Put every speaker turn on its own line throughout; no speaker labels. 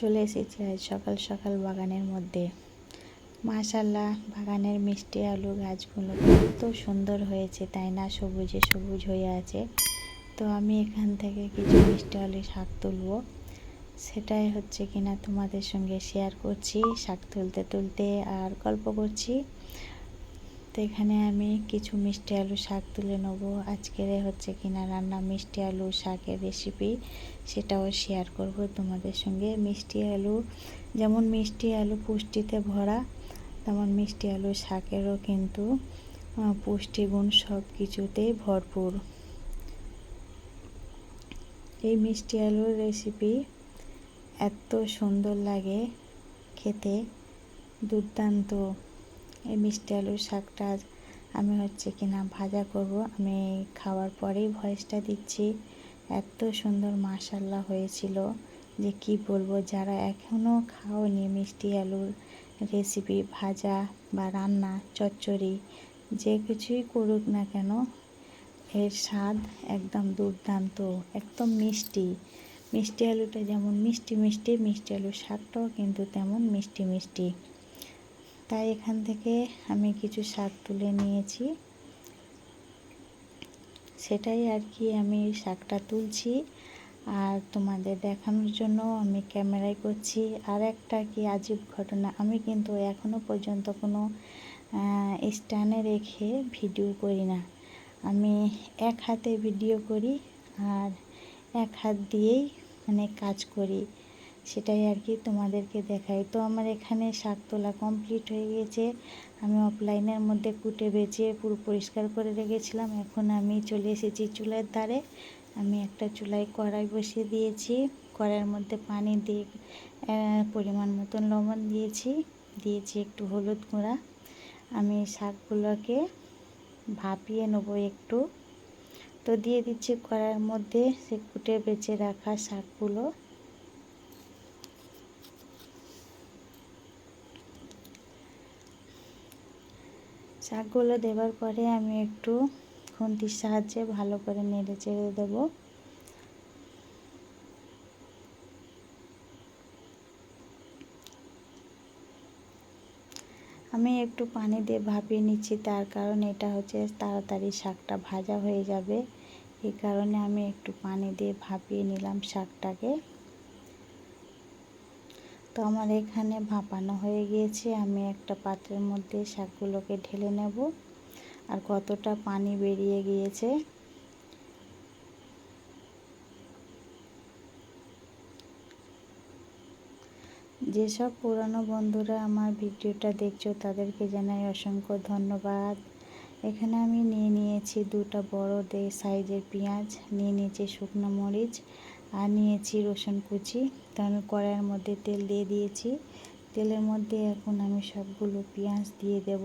চলে এসেছি আজ সকাল সকাল বাগানের মধ্যে। মাশাল্লাহ বাগানের মিষ্টি আলু গাছগুলো কত সুন্দর হয়েছে, তাই না? সবুজে সবুজ হয়ে আছে। তো আমি এখান থেকে কিছু মিষ্টি আলু শাক তুলবো। সেটাই হচ্ছে কিনা তোমাদের সঙ্গে শেয়ার করছি, শাক তুলতে তুলতে আর গল্প করছি। তো এখানে আমি কিছু মিষ্টি আলু শাক তুলে নেব। আজকের হচ্ছে কিনা রান্না মিষ্টি আলু শাকের রেসিপি সেটাও শেয়ার করব তোমাদের সঙ্গে। মিষ্টি আলু, যেমন মিষ্টি আলু পুষ্টিতে ভরা, তেমন মিষ্টি আলু শাকেরও কিন্তু পুষ্টিগুণ সব কিছুতেই ভরপুর। এই মিষ্টি আলুর রেসিপি এত সুন্দর লাগে, খেতে দুর্দান্ত। এই মিষ্টি আলুর শাকটা আমি হচ্ছে কিনা ভাজা করব। আমি খাওয়ার পরেই ভয়েসটা দিচ্ছি। এত সুন্দর মাশাল্লাহ হয়েছিল যে কি বলব, যারা এখনও খাওনি মিষ্টি আলুর রেসিপি ভাজা বা রান্না, চচ্চড়ি, যে কিছুই করুক না কেন, এর স্বাদ একদম দুর্দান্ত, একদম মিষ্টি। মিষ্টি আলুটা যেমন মিষ্টি মিষ্টি মিষ্টি আলুর শাকটাও কিন্তু তেমন মিষ্টি মিষ্টি। তাই এখান থেকে আমি কিছু শাক তুলে নিয়েছি। সেটাই আর কি আমি শাকটা তুলছি। আর তোমাদের দেখানোর জন্য আমি ক্যামেরায় করছি। আর একটা কি আজীব ঘটনা, আমি কিন্তু এখনও পর্যন্ত কোনো স্ট্যান্ডে রেখে ভিডিও করি না। আমি এক হাতে ভিডিও করি আর এক হাত দিয়েই মানে কাজ করি। সেটাই আর কি তোমাদেরকে দেখাই। তো আমার এখানে শাক তোলা কমপ্লিট হয়ে গেছে। আমি অফলাইনের মধ্যে কুটে বেছে পুরো পরিষ্কার করে রেখেছিলাম। এখন আমি চলে এসেছি চুলার ধারে। আমি একটা চুলায় কড়াই বসিয়ে দিয়েছি। কড়াইয়ের মধ্যে পানি দিয়ে পরিমাণ মতন লবণ দিয়েছি। দিয়েছি একটু হলুদ গুঁড়া। আমি শাকগুলোকে ভাপিয়ে নেব একটু। তো দিয়ে দিচ্ছি কড়াইয়ের মধ্যে সে কুটে বেছে রাখা শাকগুলো। শাকগুলো দেওয়ার পরে আমি একটু খুন্তির সাহায্যে ভালো করে নেড়ে চেড়ে দেবো। আমি একটু পানি দিয়ে ভাপিয়ে নিচ্ছি, তার কারণ এটা হচ্ছে তাড়াতাড়ি শাকটা ভাজা হয়ে যাবে। এই কারণে আমি একটু পানি দিয়ে ভাপিয়ে নিলাম শাকটাকে। তো আমার এখানে ভাপানো হয়ে গিয়েছে। আমি একটা পাত্রের মধ্যে শাকগুলোকে ঢেলে নেব। আর কতটা পানি বেরিয়ে গিয়েছে। যেসব পুরানো বন্ধুরা আমার ভিডিওটা দেখছ, তাদেরকে জানাই অসংখ্য ধন্যবাদ। এখানে আমি নিয়ে নিয়েছি দুটা বড় দে সাইজের পেঁয়াজ, নিয়ে নিয়েছি শুকনো মরিচ আর নিয়েছি রসুন কুচি। তো আমি কড়াইয়ের মধ্যে তেল দিয়ে দিয়েছি। তেলের মধ্যে এখন আমি সবগুলো পেঁয়াজ দিয়ে দেব।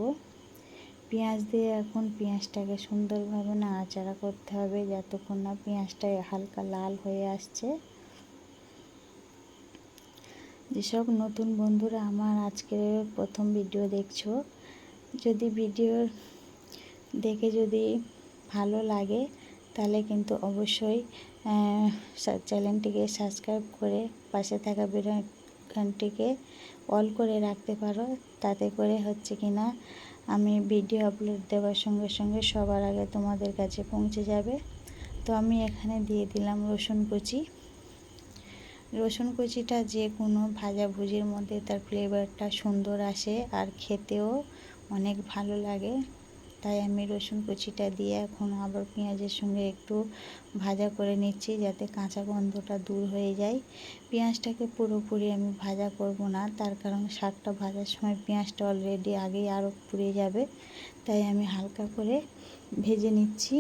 পেঁয়াজ দিয়ে এখন পেঁয়াজটাকে সুন্দরভাবে নাড়াচাড়া করতে হবে যতক্ষণ না পেঁয়াজটা হালকা লাল হয়ে আসছে। যেসব নতুন বন্ধুরা আমার আজকের প্রথম ভিডিও দেখছ, যদি ভিডিও দেখে যদি ভালো লাগে তাহলে কিন্তু অবশ্যই চ্যানেলটিকে সাবস্ক্রাইব করে পাশে থাকা ঘন্টিকে অল করে রাখতে পারো। তাতে করে হচ্ছে কি না আমি ভিডিও আপলোড দেওয়ার সঙ্গে সঙ্গে সবার আগে তোমাদের কাছে পৌঁছে যাবে। তো আমি এখানে দিয়ে দিলাম রসুন কুচি। রসুন কুচিটা যে কোনো ভাজাভুজির মধ্যে তার ফ্লেভারটা সুন্দর আসে আর খেতেও অনেক ভালো লাগে। তাই আমি রসুন কুচিটা দিয়ে এখন আবার পেঁয়াজের সঙ্গে একটু ভাজা করে নিচ্ছি যাতে কাঁচা গন্ধটা দূর হয়ে যায়। পেঁয়াজটাকে পুরোপুরি আমি ভাজা করব না, তার কারণ শাকটা ভাজার সময় পেঁয়াজটা অলরেডি আগেই আরও পুড়ে যাবে, তাই আমি হালকা করে ভেজে নিচ্ছি।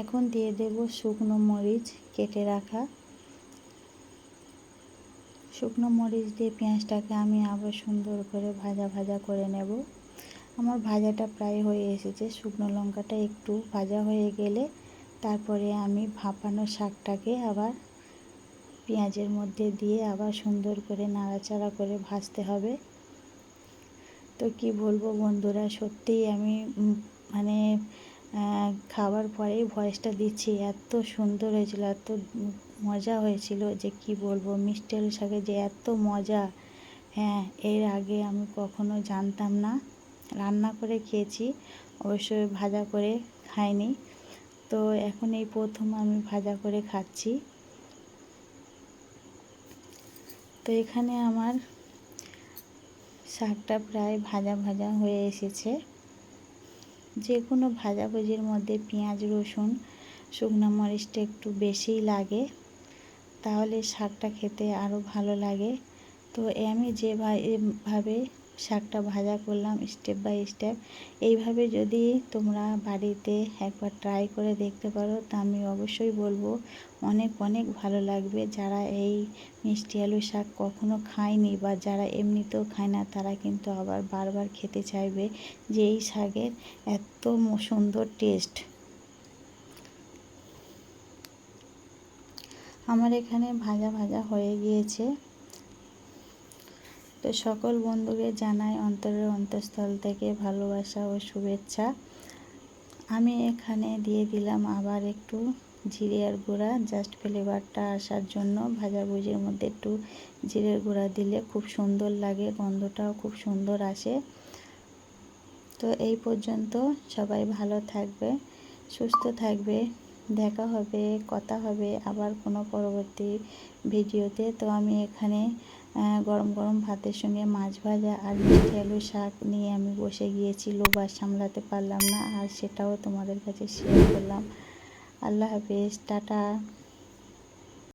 এখন দিয়ে দেব শুকনো মরিচ কেটে রাখা। শুকনো মরিচ দিয়ে পেঁয়াজটাকে আমি আবার সুন্দর করে ভাজা ভাজা করে নেব। আমার ভাজাটা প্রায় হয়ে এসেছে। শুকনো লঙ্কাটা একটু ভাজা হয়ে গেলে তারপরে আমি ভাপানো শাকটাকে আবার পেঁয়াজের মধ্যে দিয়ে আবার সুন্দর করে নাড়াচাড়া করে ভাজতে হবে। তো কি বলব বন্ধুরা, সত্যিই আমি মানে খাওয়ার পরেই ভয়েসটা দিচ্ছি। এত সুন্দর হয়েছিল, এত মজা হয়েছিল যে কি বলব, মিষ্টি আলু শাকে যে এত মজা। হ্যাঁ এর আগে আমি কখনো জানতাম না। রান্না করে খেয়েছি, অবশ্যই ভাজা করে খাইনি। তো এখন এই প্রথম আমি ভাজা করে খাচ্ছি। তো এখানে আমার শাকটা প্রায় ভাজা ভাজা হয়ে এসেছে। যে কোনো ভাজাভুজির মধ্যে পেঁয়াজ, রসুন, শুকনো মরিচটা একটু বেশিই লাগে। তাহলে শাকটা খেতে আরও ভালো লাগে। তো আমি যেভাবে শাকটা ভাজা করলাম স্টেপ বাই স্টেপ এইভাবে যদি তোমরা বাড়িতে একবার ট্রাই করে দেখতে পারো, তা আমি অবশ্যই বলব, অনেক অনেক ভালো লাগবে। যারা এই মিষ্টি আলু শাক কখনো খায়নি বা যারা এমনিতেও খায় না, তারা কিন্তু আবার বারবার খেতে চাইবে যে এই শাকের এত সুন্দর টেস্ট আমার এখানে ভাজা ভাজা হয়ে গিয়েছে। তো সকল বন্ধুকে জানাই অন্তরের অন্তঃস্থল থেকে ভালোবাসা ও শুভেচ্ছা। আমি এখানে দিয়ে দিলাম আবার একটু জিরের গুঁড়া জাস্ট ফ্লেভারটা আসার জন্য। ভাজাভুজির মধ্যে একটু জিরের গুঁড়া দিলে খুব সুন্দর লাগে, গন্ধটাও খুব সুন্দর আসে। তো এই পর্যন্ত সবাই ভালো থাকবে, সুস্থ থাকবে। দেখা হবে, কথা হবে আবার কোনো পরবর্তী ভিডিওতে। তো আমি এখানে গরম গরম ভাতের সঙ্গে মাছ ভাজা আর মিষ্টি আলু শাক নিয়ে আমি বসে গিয়েছি। লোবার সামলাতে পারলাম না, আর সেটাও তোমাদের কাছে শেয়ার করলাম। আল্লাহ হাফিজ, টাটা।